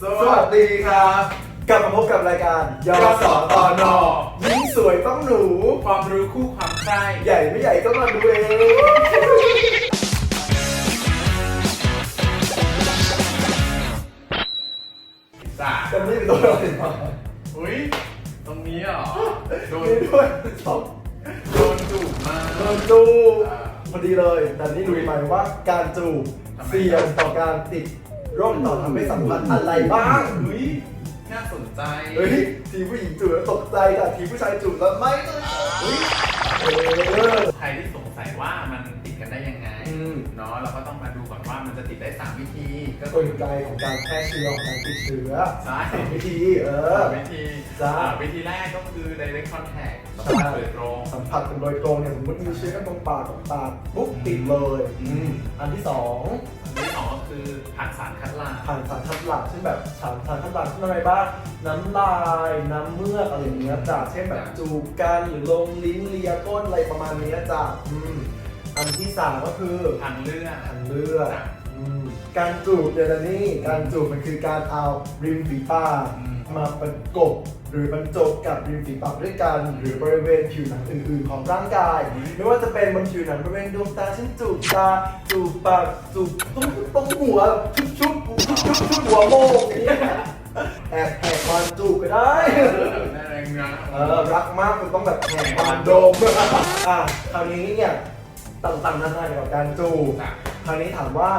สวัสดีครับ กลับมาพบกับรายการยยศตนยิ่งสวยต้องหนู ความรู้คู่ความใคร่ใหญ่ไม่ใหญ่ก็มาดูเองจ้าจะไม่เป็นตัวอะไรมาอุ้ย ตรงนี้เหรอ โดนมีด้วยสองโดนจูบมาโดนจูบอ่าพอดีเลย แต่นี่รู้ไหมว่าการจูบทำไมเสี่ยงต่อการติด โรคต่อทำให้สัมพันธ์อะไรบ้างอุ้ยน่าสนใจเฮ้ยทีผู้หญิงจูบแล้วตกใจแต่ทีผู้ชายจูบแล้วไม่เลยเฮ้ยเออใครที่สงสัยว่ามันติดกันได้ยังไงอืมเนาะเราก็ต้องมาดูก่อนว่ามันจะติดได้ 3 วิธี ก็กคือลไกของการแพร่เชื้อของการติดเชื้อใช่สามวิธีเออวิธีจ้าอ่าวิธีแรกก็คือ direct contact ใช่โดยตรงสัมผัสกันโดยตรงเนี่ยสมมติมีเชื้อกันตรงปากกับปากปุ๊บติดเลยอืมอันที่สองอันที่สอง ก็คือผ่านสารคัดหลั่งผ่านสารคัดหลั่งเช่นแบบสารสารคัดหลั่งเช่นอะไรบ้างน้ำลายน้ำเมือกอะไรอย่างเงี้ยจ้ะเช่นแบบจูบกันหรือลงลิ้นเลียก้นอะไรประมาณเนี้ยจ้ะอืมอันที่สามก็คือทางเลือดทางเลือดอืม การจูบเดี๋ยวนี้การจูบมันคือการเอาริมฝีปากอืมมาประกบหรือบรรจบกับริมฝีปากด้วยกัน หรือบริเวณผิวหนังอื่นๆ ของร่างกาย ไม่ว่าจะเป็นบนผิวหนังบริเวณดวงตาเช่นจูบตาจูบปากจูบตรงตรงหัวชุบชุบชุบชุบชุบหัวโมงอย่างเงี้ยแอบแหกความจูบก็ได้น่าแรงนะเออรักมากคุณต้องแบบแหกความโดมอะคราวนี้เนี่ยต่างๆนานาเกี่ยวกับการจูบจ้ะคราวนี้ถามว่า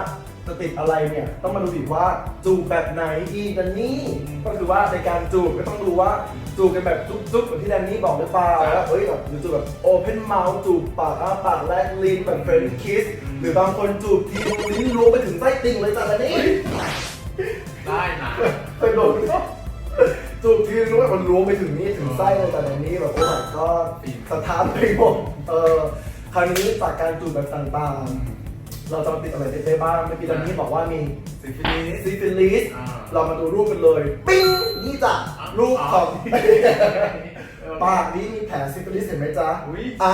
จะติดอะไรเนี่ยต้องมาดูอีกว่าจูบแบบไหนดีกันนี่ก็คือว่าในการจูบก็ต้องดูว่าจูบกันแบบจุ๊บๆเหมือนที่แดนนี่บอกหรือเปล่าแล้วเอ้ยแบบหรือจูบแบบโอเพนเมาส์จูบปากอ้าปากแลกลิ้นแบบเฟรนคิสหรือบางคนจูบทีลิ้นล้วงไปถึงไส้ติ่งเลยจ้ะแดนนี่ได้นะเคยโดนไหมจูบทีนู้นมันล้วงไปถึงนี่ถึงไส้เลยจ้ะแดนนี่แบบโอ้ my god สะท้านไปหมดเออคราวนี้จากการจูบแบบต่างๆ เราจะติดอะไรได้บ้างเมื่อกี้แดนนี่บอกว่ามีซิฟิลิสซิฟิลิสอ่า เรามาดูรูปกันเลย ปิ้งนี่จ้ะรูปของ ปากนี้มีแผลซิฟิลิสเห็นไหมจ๊ะอุ้ยอะ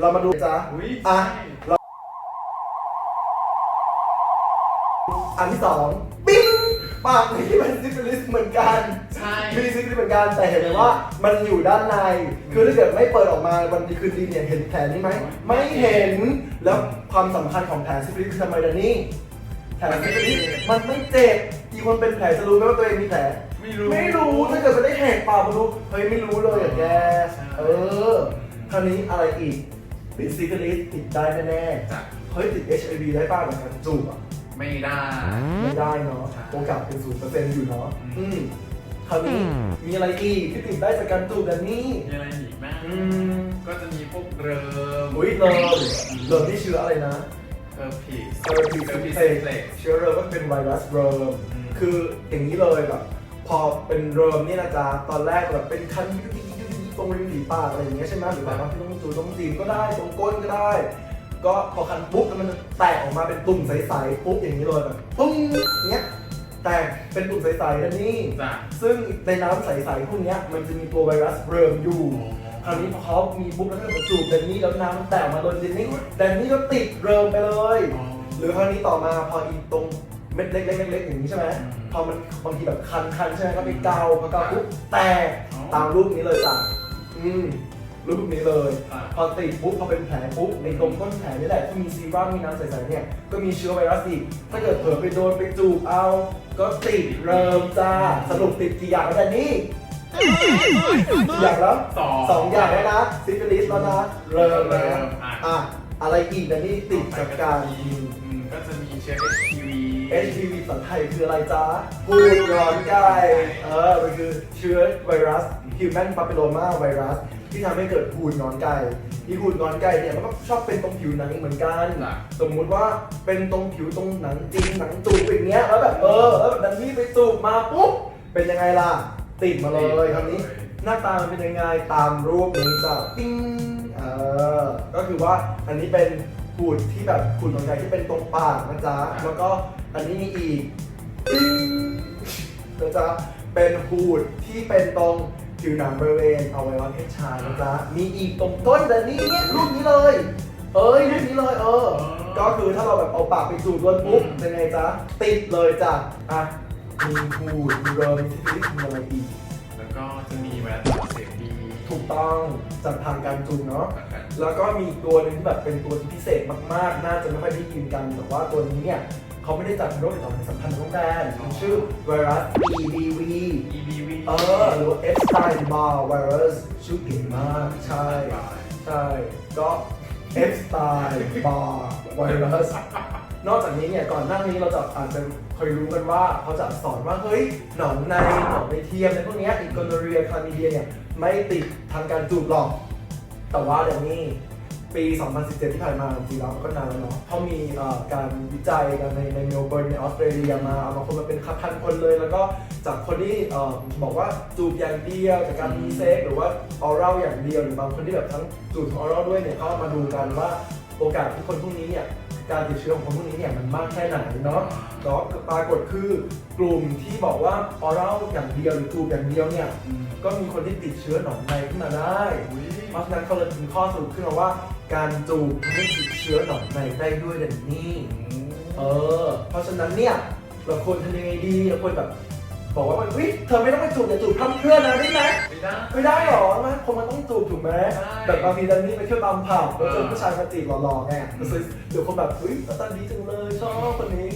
เรามาดูจ๊ะอุ้ยอะเราอันที่สองปิ้ง ปากนี้เป็นซิฟิลิสเหมือนกันใช่ มีซิฟิลิสเหมือนกันแต่เห็นไหมว่า มันอยู่ด้านใน คือถ้าเกิดไม่เปิดออกมาวันดีคืนดีเนี่ยเห็นแผลนี้ไหม ไม่เห็น แล้วความสำคัญของแผลซิฟิลิสคือทำไมล่ะนี่แผลซิฟิลิสมันไม่เจ็บอีกคนเป็นแผลจะรู้ไหมว่าตัวเองมีแผล ไม่รู้ ไม่รู้ถ้าเกิดไม่ได้แหกปากมาดูเฮ้ยไม่รู้เลยอะแกใช่เออ คราวนี้อะไรอีกติดซิฟิลิสติดได้แน่จ้ะ ๆเฮ้ยติด HIV ได้ป้าเหมือนกันจูบอะ ไม่ได้ไม่ได้เนาะใช่โอกาสเป็นศูนย์เปอร์เซ็นต์อยู่เนาะอืมอืมคราวนี้มีอะไรอีกที่ติดได้จากการจูบแบบนี้มีอะไรอีกไหมอืมก็จะมีพวกเริมอุ้ยเริ่มเริ่มที่เชื้ออะไรนะเออผิดเซอร์พีเออซิผิดเเล็กเชื้อเริ่มก็เป็นไวรัสเริ่มอืมคืออย่างนี้เลยแบบพอเป็นเริ่มนี่นะจ๊ะตอนแรกแบบเป็นคันยุยยุยยุยตรงริมฝีปากอะไรอย่างเงี้ยใช่ไหมหรือแบบว่าที่ต้องจูตรงจีนก็ได้ตรงก้นก็ได้ ก็พอคันปุ๊บแล้วมันจะแตกออกมาเป็นตุ่มใสๆปุ๊บอย่างนี้เลยแบบปุ้งเงี้ยแตกเป็นตุ่มใสๆแล้วนี่ จ้ะ ซึ่งในน้ำใสๆพวกเนี้ยมันจะมีตัวไวรัสเริ่มอยู่ คราวนี้พอเขามีปุ๊บแล้วก็มาจูบแดนนี่แล้วน้ำมันแตกมาโดนแดนนี่แดนนี่ก็ติดเริ่มไปเลยหรือคราวนี้ต่อมาพออีตรงเม็ดเล็กๆเล็กๆอย่างนี้ใช่ไหมอืมพอมันบางทีแบบคันคันๆใช่ไหมก็ไปเกาพอเกาปุ๊บแตกอ๋อ ตามรูปนี้เลยจ้ะอืม รูปนี้เลยอะพอติดปุ๊บพอเป็นแผลปุ๊บในตรงต้นแผลนี่แหละที่มีซีรั่มมีน้ำใสๆเนี่ยก็มีเชื้อไวรัสอีกถ้าเกิดเผลอไปโดนไปจูบเอา ก็ติดเริ่มจ้าสรุปติดกี่อย่างแล้วแต่นี่กี่อย่างแล้วสองสองอย่างแล้วนะซิฟิลิสแล้วนะเริ่มแล้วอะ อะอะไรอีกแต่นี่ติดจากการอืมก็จะมีเชื้อ HPV HPV ภาษาไทยคืออะไรจ๊ะพูดร้อนไก่เออ มันคือเชื้อไวรัส Human Papilloma Virus ที่ทำให้เกิดหูดงอนไก่ที่หูดงอนไก่เนี่ยมันก็ชอบเป็นตรงผิวหนังเหมือนกันจ้ะสมมุติว่าเป็นตรงผิวตรงหนังจริงหนังจูบอย่างเงี้ยแล้วแบบเออแล้วแบบดันนี่ไปจูบมาปุ๊บเป็นยังไงล่ะ ติดมาเลยคราวนี้ หน้าตามันเป็นยังไงตามรูปนี้จ้ะปิ้งเออก็คือว่าอันนี้เป็นหูดที่แบบหูดงอนไก่ที่เป็นตรงปากนะจ๊ะแล้วก็อันนี้มีอีกปิ้งนะจ๊ะเป็นหูดที่เป็นตรง ผิวหนังบริเวณอวัยวะเพศชายนะจ๊ะมีอีกตรงต้นแต่นี่เนี่ยรูปนี้เลย เอ้ยรูปนี้เลยเออ ก็คือถ้าเราแบบเอาปากไปจูบโดนปุ๊บอืมเป็นไงจ๊ะติดเลยจ้ะอะมีหูดมีเริมมีซิฟิลิสมีอะไรอีกแล้วก็จะมีไวรัสตับอักเสบบีถูกต้องจากทางการจูนเนาะนะครับแล้วก็มีตัวหนึงที่แบบเป็นตัวที่พิเศษมากๆ น่าจะไม่ค่อยได้ยินกัน แต่ว่าตัวนี้เนี่ย เขาไม่ได้จัดเป็นโรคติดต่อในสัมพันธ์ของแบรนด์มันชื่อไวรัส EBV EBV เออหรือว่า Epstein-Barr virus ชื่อเก่งมาก ใช่ ใช่ ก็ Epstein-Barr virus นอกจากนี้เนี่ยก่อนหน้านี้เราจะอาจจะเคยรู้กันว่าเขาจะสอนว่าเฮ้ยหนองในหนองในเทียมในพวกเนี้อีกอนเรียคลามิเดียเนี่ยไม่ติดทางการจูบหรอก แต่ว่าเดี๋ยวนี้ ปี 2017 ที่ผ่านมาจริงๆแล้วมันก็นานแล้วเนาะเขามีเอ่อการวิจัยกันในในเมลเบิร์นในออสเตรเลียมาเอามาคนมาเป็นพันคนเลย แล้วก็จากคนที่เอ่อบอกว่าจูบอย่างเดียวจากการมีเซ็กหรือว่าออรัลอย่างเดียวหรือบางคนที่แบบทั้งจูบทั้งออรัลด้วยเนี่ยเขามาดูกันว่าโอกาสที่คนพวกนี้เนี่ย การติดเชื้อของคนพวกนี้เนี่ยมันมากแค่ไหนเนาะก็ปรากฏคือกลุ่มที่บอกว่าออรัลอย่างเดียวหรือจูบอย่างเดียวเนี่ยก็มีคนที่ติดเชื้อหนองในขึ้นมาได้อุ้ยเพราะฉะนั้นเขาเลยมีข้อสรุปขึ้นมาว่า การจูบทำให้ติดเชื้อหนองในได้ด้วยเด่นนี่เออเพราะฉะนั้นเนี่ยเราควรทำยังไงดีเราควรแบบ บอกว่าเฮ้ยเธอไม่ต้องไปจูบอย่าจูบพร่ำเพรื่อนนะได้ไหมไม่ได้ ไม่ได้หรอนะคนมันต้องจูบถูกไหมใช่แบบบางทีดันนี่ไปเที่ยวตามผับแล้วเจอเออผู้ชายมาจีบหล่อๆไงแล้วซื้อเดี๋ยวคนแบบเฮ้ยหน้าตาดีจังเลยชอบคนนี้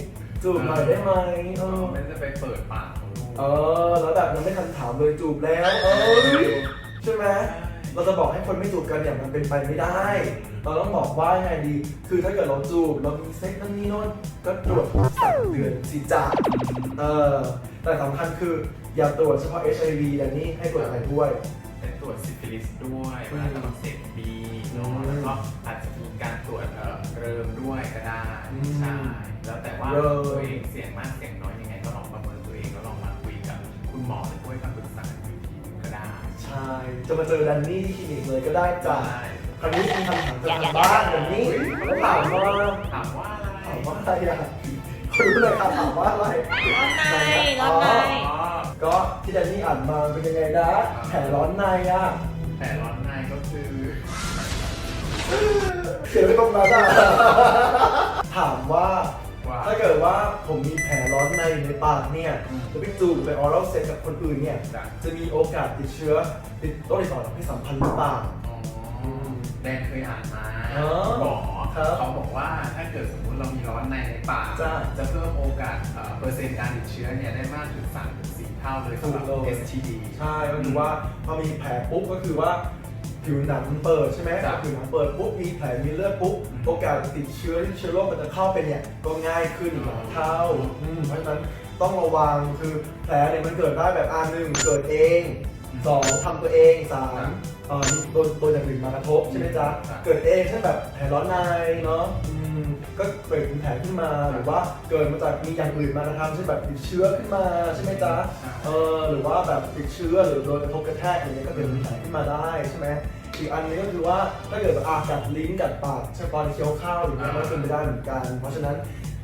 จูบหน่อยได้ไหมเออไม่ได้ไปเปิดปากของลูกเออแล้วแบบยังไม่ทันถามเลยจูบแล้ว เออใช่ไหม เราจะบอกให้คนไม่จูบกันเนี่ยมันเป็นไปไม่ได้ เราต้องบอกว่ายังไงดี คือถ้าเกิดเราจูบเรามีเซ็กนั่นนี่โน่นก็ตรวจทุกสามเดือนสิจ้าเออ แต่สำคัญคืออย่าตรวจเฉพาะ HIV แต่นี่ให้ตรวจอะไรด้วยเป็นตรวจซิฟิลิสด้วยไวรัสตับอักเสบบีเนาะอืมแล้วก็อาจจะมีการตรวจเอ่อเริมด้วยก็ได้อืมใช่แล้วแต่ว่าเริมตัวเองเสี่ยงมากเสี่ยงน้อยยังไงก็ลองประเมินตัวเองแล้วลองมาคุยกับคุณหมอหรือผู้ให้คำปรึกษาอยู่ทีนึงก็ได้ใช่ จะมาเจอแดนนี่ที่คลินิกเลยก็ได้จ้ะใช่คราวนี้มีคำถามจากทางบ้านแดนนี่เขาถามว่าถามว่าอะไรถามว่าอะไรอะคุณ รู้เลยครับถามว่าอะไรร้อนในร้อนในอ๋อก็ที่แดนนี่อ่านมาเป็นยังไงนะแผลร้อนในอะแต่ร้อนในก็คือเขียนไว้ตรงนั้นอะถามว่าว่าถ้าเกิดว่าผมมีแผลร้อนในอยู่ในปากเนี่ยอืมจะไปจูบไปออรัลเซ็กกับคนอื่นเนี่ยจ้ะจะมีโอกาสติดเชื้อติดโรคติดต่อทางเพศสัมพันธ์หรือเปล่าอ๋อแดนเคยอ่านมาอ๋อหมอ ครับเขาบอกว่าถ้าเกิดสมมุติเรามีร้อนในในปากจ้ะจะเพิ่มโอกาสเอ่อเปอร์เซ็นต์การติดเชื้อเนี่ยได้มากถึง3ถึง4เท่าเลยสำหรับ ถูกเลย STD ใช่ก็คือว่าพอมีแผลปุ๊บก็คือว่าผิวหนังมันเปิดใช่ไหมจ้ะผิวหนังเปิดปุ๊บมีแผลมีเลือดปุ๊บอืม โอกาสติดเชื้อที่เชื้อโรคมันจะเข้าไปเนี่ยก็ง่ายขึ้นอีกหลายเท่าอืมเพราะฉะนั้นต้องระวังคือแผลเนี่ยมันเกิดได้แบบอันหนึ่งเกิดเอง สองทำตัวเองสามเอ่อมีตัวตัวอย่างอื่นมากระทบใช่ไหมจ๊ะ ครับ เกิดเองเช่นแบบแผลร้อนในเนาะอืมก็เกิดเป็นแผลขึ้นมาหรือว่าเกิดมาจากมีอย่างอื่นมากระทำเช่นแบบติดเชื้อขึ้นมาใช่ไหมจ๊ะเออหรือว่าแบบติดเชื้อหรือโดนกระทบกระแทกอะไรเงี้ยก็เกิดมีแผลขึ้นมาได้ใช่ไหมอีกอันนึงก็คือว่าถ้าเกิดแบบอากัดลิ้นกัดปากใช่ตอนเคี้ยวข้าวหรือเงี้ยมันก็เป็นไปได้เหมือนกัน เพราะฉะนั้น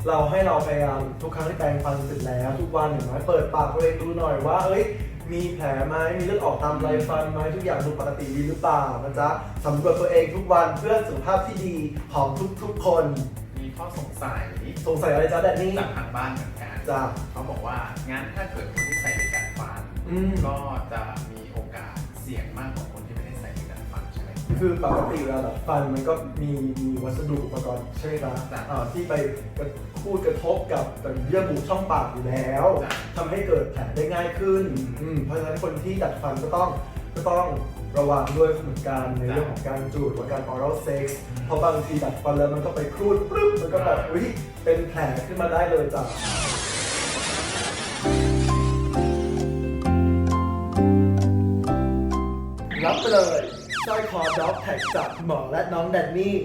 เราให้เราพยายามทุกครั้งที่แปรงฟันเสร็จแล้ว ทุกวันอย่างน้อยเปิดปากตัวเองดูหน่อยว่า เอ้ย มีแผลไหมมีเลือดออกตามไรฟันไหมทุกอย่างดูปกติดีหรือเปล่านะจ๊ะสำรวจตัวเองทุกวันเพื่อสุขภาพที่ดีของทุกๆคน มีข้อสงสัยสงสัยอะไรจ๊ะแดนนี่ จากทางบ้านเหมือนกันจ้ะเขาบอกว่างั้นถ้าเกิดคนที่ใส่เหล็กดัดฟันอืม ก็จะมีโอกาสเสี่ยงมากกว่า คือปกติเวลาแบบฟันมันก็มีมีวัสดุอุปกรณ์ใช่ไหมจ้ะจ๊ะอ่าที่ไปกระพูดกระทบกับแบบเยื่อบุช่องปากอยู่แล้วจ้ะทำให้เกิดแผลได้ง่ายขึ้นอืมอืมเพราะฉะนั้นคนที่ดัดฟันก็ต้องก็ต้องระวังด้วยเหมือนกันในจ้ะเรื่องของการจูดหรือว่าการ oral sex อืม เพราะบางทีดัดฟันแล้วมันก็ไปครูดปึ๊บมันก็แบบอุ้ยเป็นแผลขึ้นมาได้เลยจ้ะ รับไปเลย สร้อยคอด็อกแท็กจากหมอและน้องแดนนี่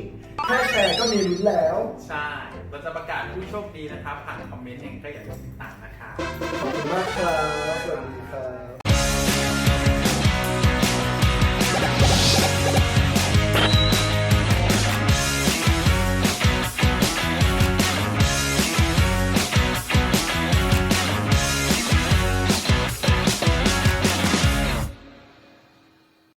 แค่แชร์ก็มีลุ้นแล้ว ใช่ เราจะประกาศผู้โชคดีนะครับ ผ่านคอมเมนต์เองก็อย่าลืมติดตามนะครับ ขอบคุณมากครับสวัสดีครับ